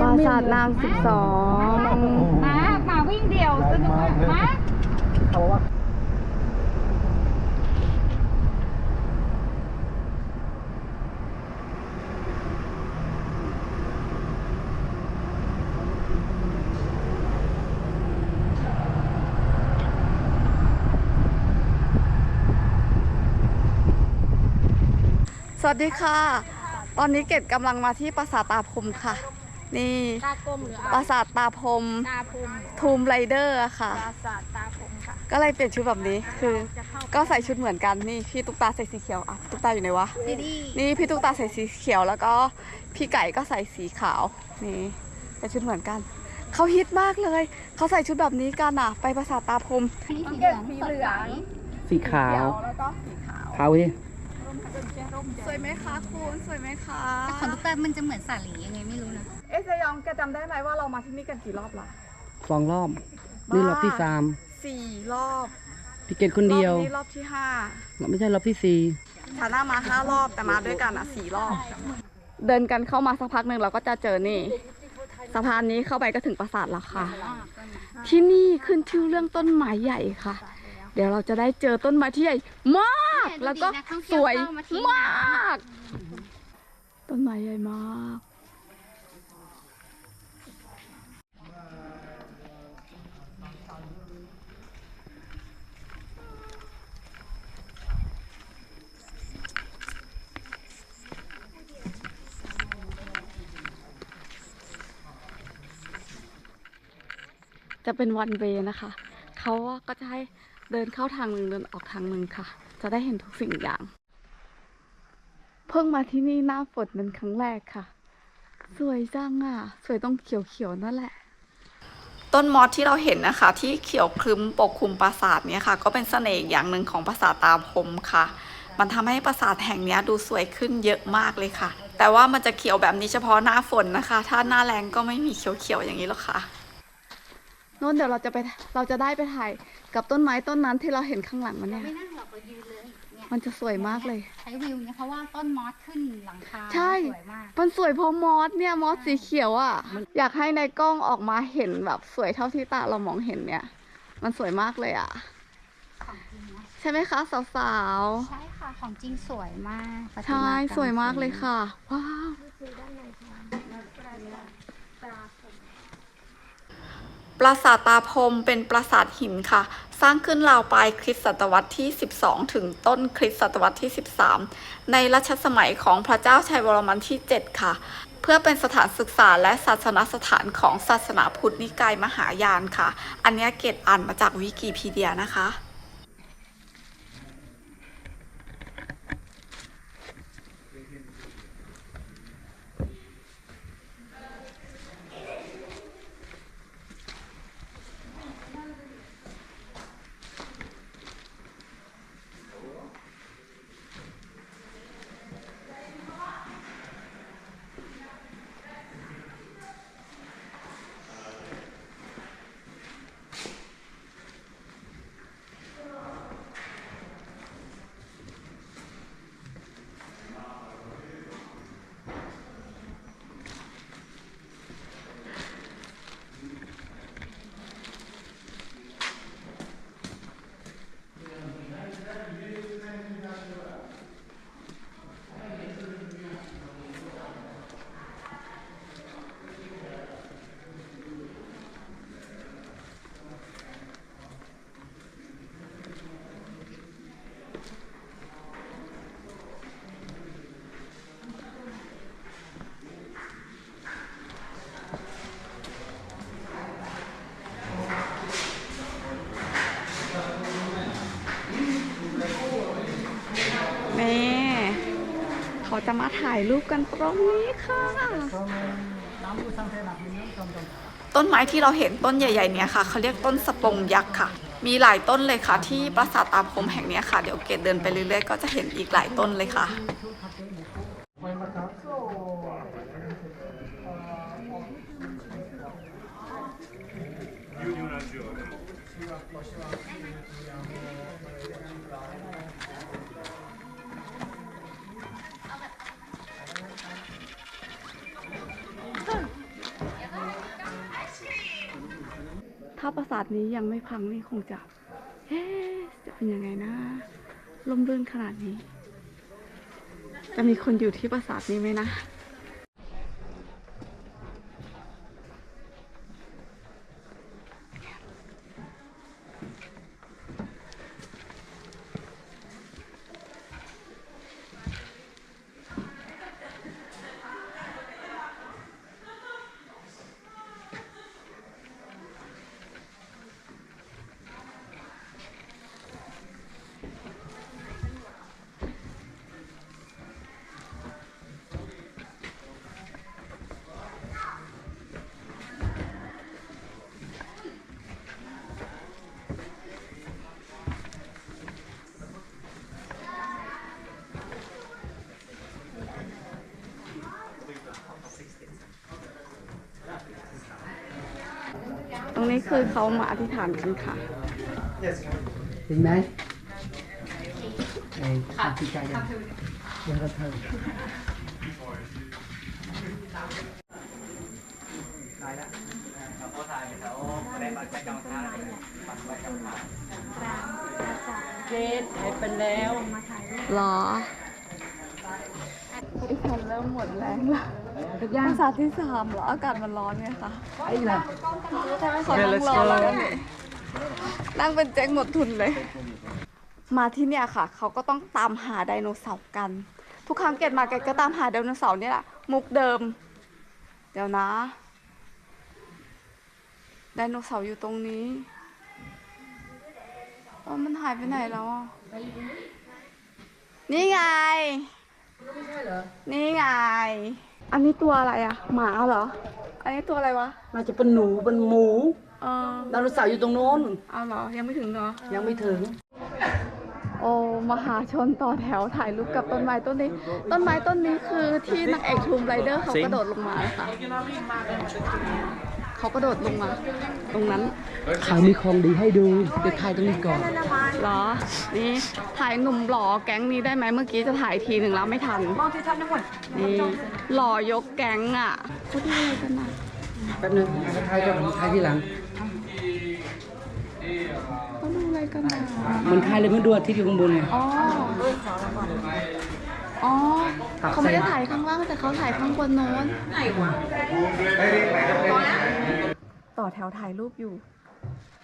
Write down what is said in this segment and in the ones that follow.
ปราสาทนางสิบสองมามาวิ่งเดี่ยวสนุกมาเขาบอกว่าสวัสดีค่ะ ตอนนี้เกดกำลังมาที่ปราสาทตาพรมค่ะ นี่ตากลมหรือปราสาทตาพรมตาพรมทูมไรเดอร์ค่ะ ปราสาทตาพรมค่ะ ก็เลยเปลี่ยนชุดแบบนี้คือก็ใส่ชุดเหมือนกันนี่พี่ตุ๊กตาใส่สีเขียวอะตุ๊กตาอยู่ไหนวะ ดีดีนี่พี่ตุ๊กตาใส่สีเขียวแล้วก็พี่ไก่ก็ใส่สีขาวนี่เป็นชุดเหมือนกันเขาฮิตมากเลยเขาใส่ชุดแบบนี้กันอะ ไปปราสาทตาพรมสีเหลืองสีเหลืองสีขาวแล้วก็สีขาวขาวดิสวยไหมคะคุณสวยไหมคะ ของตุ๊กตามันจะเหมือนสาลียังไงไม่รู้นะ เอ๊ะเซยองแกจำได้ไหมว่าเรามาที่นี่กันกี่รอบละสองรอบ นี่รอบที่สามสี่รอบพี่เกดคนเดียวรอบนี้รอบที่ห้าไม่ใช่รอบที่สี่ฐานะมาห้ารอบแต่มาด้วยกันอะสี่รอบ เดินกันเข้ามาสักพักหนึ่งเราก็จะเจอนี่สะพานนี้เข้าไปก็ถึงปราสาทแล้วค่ะ ที่นี่ขึ้นชื่อเรื่องต้นไม้ใหญ่ค่ะ เดี๋ยวเราจะได้เจอต้นไม้ที่ใหญ่มาก แล้วก็สวยมาก ต้นไม้ใหญ่มาก จะเป็นวันเวนะคะเขาก็จะให้เดินเข้าทางหนึ่งเดินออกทางหนึ่งค่ะ จะได้เห็นทุกสิ่งอย่าง เพิ่งมาที่นี่หน้าฝนเป็นครั้งแรกค่ะ สวยจังอะ สวยต้องเขียวๆนั่นแหละต้นมอสที่เราเห็นนะคะที่เขียวคลึ้มปกคลุมปราสาทเนี่ยค่ะ ก็เป็นเสน่ห์อย่างหนึ่งของปราสาทตาพมค่ะ มันทำให้ปราสาทแห่งนี้ดูสวยขึ้นเยอะมากเลยค่ะ แต่ว่ามันจะเขียวแบบนี้เฉพาะหน้าฝนนะคะ ถ้าหน้าแรงก็ไม่มีเขียวๆอย่างนี้หรอกค่ะ โน้นเดี๋ยวเราจะไปเราจะได้ไปถ่ายกับต้นไม้ต้นนั้นที่เราเห็นข้างหลังมันเนี่ย ไม่นั่งหรอกเรายืนเลยเนี่ยมันจะสวยมากเลย ใช้วิวเนี่ยเพราะว่าต้นมอสขึ้นหลังคาใช่ สวยมากมันสวยเพราะมอสเนี่ยมอสสีเขียวอะ อยากให้ในกล้องออกมาเห็นแบบสวยเท่าที่ตาเรามองเห็นเนี่ย มันสวยมากเลยอะ ของจริงนะใช่ไหมคะสาวใช่ค่ะของจริงสวยมากประๆติใช่รรสวยมากเลยค่ะ ว้าว ป ราสาทตาพรมเป็นปราสาทหินค่ะ สร้างขึ้นราวปลายคริสตศตวรรษที่ 12 ถึงต้นคริสตศตวรรษที่ 13 ในรัชสมัยของพระเจ้าชัยวรมันที่ 7 ค่ะ เพื่อเป็นสถานศึกษาและศาสนสถานของศาสนาพุทธนิกายมหายานค่ะ อันนี้เกตอ่านมาจากวิกิพีเดียนะคะ นี่ เขาจะมาถ่ายรูปกันตรงนี้ค่ะ ต้นไม้ที่เราเห็นต้นใหญ่ ๆ เนี่ยค่ะเขาเรียกต้นสปงยักษ์ค่ะ มีหลายต้นเลยค่ะ ที่ปราสาทตาพรมแห่งนี้ค่ะ เดี๋ยวเกดเดินไปเรื่อยๆก็จะเห็นอีกหลายต้นเลยค่ะาปราสาทนี้ยังไม่พังนี่คงจะเอ๊จะเป็นยังไงนะลมรื่นขนาดนี้ จะมีคนอยู่ที่ปราสาทนี้ไหมนะ นี้คือเขามาอธิษฐานกันค่ะเห็นไหมไอ้ขาดที่ใจยังยังกระเทิงเกตหายไปแล้วหรอดิ ฉันเริ่มหมดแรงแล้วย่างสาที่สามเหรออากาศมันร้อนไงคะไอ้ล่ะขอนั่งรอแล้วกันนี่นั่งเป็นแจ็คหมดทุนเลย มาที่เนี่ยค่ะ เขาก็ต้องตามหาไดโนเสาร์กัน ทุกครั้งเกดมาเกดก็ตามหาไดโนเสาร์เนี่ยแหละมุกเดิม เดี๋ยวนะไดโนเสาร์อยู่ตรงนี้เออมันหายไปไหนแล้วอะนี่ ไงนี่ไง อันนี้ตัวอะไรอะหมาเหรอ อันนี้ตัวอะไรวะ น่าจะเป็นหนูเป็นหมูเออดาวโนเสาร์อยู่ตรงโน้น เอาเหรอ ยังไม่ถึงเหรอ ยังไม่ถึง โอ้มหาชนต่อแถวถ่ายรูปกับต้นไม้ต้นนี้ ต้นไม้ต้นนี้คือที่นางเอกทูมไรเดอร์เขากระโดดลงมาค่ะ เขากระโดดลงมา ตรงนั้นเขามีของดีให้ดูเดี๋ยวถ่ายตรงนี้ก่อนเหรอ นี่ถ่ายหนุ่มหล่อแก๊งนี้ได้ไหมเมื่อกี้จะถ่ายทีหนึ่งแล้วไม่ทันนี่หล่อยกแก๊งอะเขาดูอะไรกันอะแป๊บนึงเอาถ่ายก่อนถ่ายที่หลังเขาดูอะไรกันอะมันถ่ายเลยมันดูอาทิตย์อยู่ข้างบนไงอ๋อ อ๋อเขาไม่ได้ถ่ายข้างล่างแต่เขาถ่ายข้างบนโน้นต่อแถวถ่ายรูปอยู่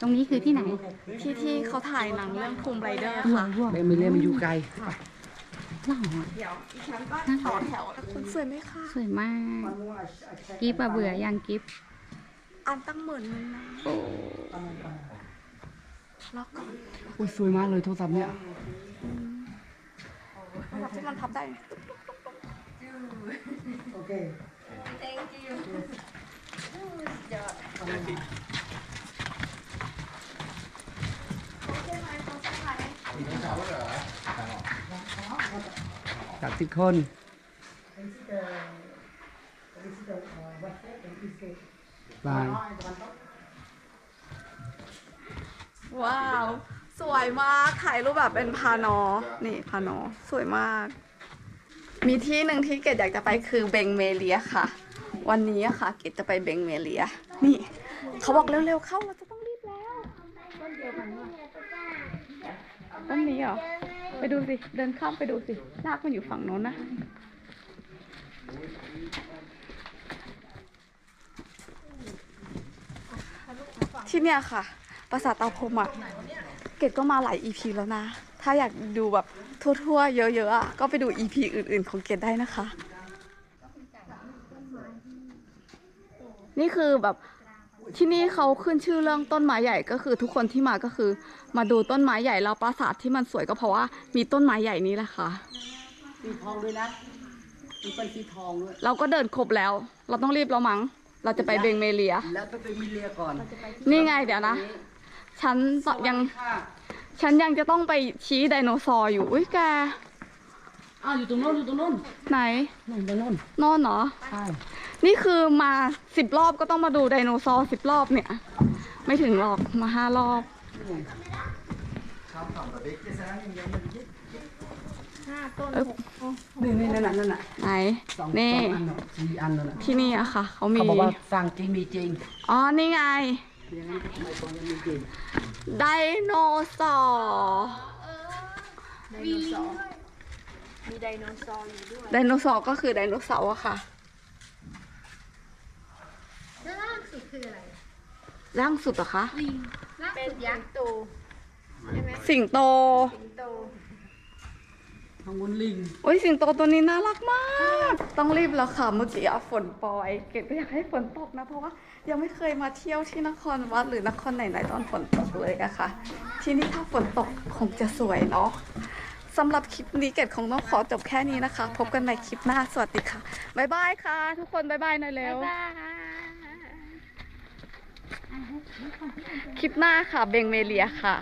ตรงนี้คือที่ไหน ที่ที่เขาถ่ายหนังเรื่องทูมไรเดอร์ค่ะไม่ไม่เล่นมันอยู่ไกลหล่อเดี๋ยวอีฉันก็ต่อแถวแล้วคุณสวยไหมคะสวยมาก กิฟอะเบื่อยังกิฟอันตั้งหมื่นนึงนะล็อกก่อนโอ้ยสวยมากเลยโทรศัพท์เนี่ยโทรศัพท์ที่มันพับได้ โอเคจากสิบคนบาย ว้าว สวยมากถ่ายรูปแบบเป็นพานอ นี่พานอ สวยมาก มีที่หนึ่งที่เกดอยากจะไปคือเบงเมเลียค่ะ วันนี้อะค่ะ เกดจะไปเบงเมเลีย นี่ เขาบอกเร็วๆเข้าเราจะต้องรีบแล้ว ต้นเดียวกันวะต้นนี้เหรอ ไปดูสิ เดินข้ามไปดูสิรากมันอยู่ฝั่งโน้นนะ ที่เนี่ยค่ะ ปราสาทเตาพรมอะ เกดก็มาหลาย EP แล้วนะ ถ้าอยากดูแบบทั่วๆ เยอะๆอะก็ไปดู EP อื่นๆ ของเกดได้นะคะ นี่คือแบบที่นี่เขาขึ้นชื่อเรื่องต้นไม้ใหญ่ก็คือทุกคนที่มาก็คือ มาดูต้นไม้ใหญ่แล้วปราสาทที่มันสวยก็เพราะว่ามีต้นไม้ใหญ่นี้แหละค่ะ สีทองด้วยนะมีเป็นสีทองด้วย เราก็เดินครบแล้ว เราต้องรีบแล้วมั้ง เราจะไปเบงเมเลีย แล้วไปเป็นมิเลียก่อน นี่ไงเดี๋ยวนะ ฉันยังค่ะฉันยังจะต้องไปชี้ไดโนเสาร์อยู่อุ้ยแกอ้าวอยู่ตรงโน้นอยู่ตรงโน้นไหนนู่นตรงโน้นโน่นเหรอใช่นี่คือมาสิบรอบก็ต้องมาดูไดโนเสาร์สิบรอบเนี่ย ไม่ถึงหรอกมาห้ารอบเอ้ยนี่นี่นั่นน่ะนั่นน่ะไหนสองนี่สองอันน่ะสี่อันนั่นน่ะที่นี่อะค่ะเขามีเขาบอกว่าสร้างจริงมีจริงอ๋อนี่ไง อย่างนั้นก็ทำไมตอนยังมีเด็กไดโนเสาร์ไดโนเสาร์มีไดโนเสาร์อยู่ด้วยไดโนเสาร์ก็คือไดโนเสาร์อะค่ะแล้วล่างสุดคืออะไรล่างสุดเหรอคะลิงล่างเป็นสุดยัยักกษ์ษ์โตใช่ไหมสิงโตสิงโต ทางบนลิงโอ้ยสิงโตตัวนี้น่ารักมาก ต้องรีบแล้วค่ะ เมื่อกี้อะฝนปล่อย เกดก็อยากให้ฝนตกนะ เพราะว่ายังไม่เคยมาเที่ยวที่นครวัดหรือนครไหนๆตอนฝนตกเลยอะค่ะ ที่นี่ถ้าฝนตกคงจะสวยเนาะสำหรับคลิปนี้เกดคงต้องขอจบแค่นี้นะคะ พบกันใหม่คลิปหน้า สวัสดีค่ะบ๊ายบายค่ะ ทุกคนบ๊ายบายหน่อยเร็ว คลิปหน้าค่ะ เบงเมเลียค่ะ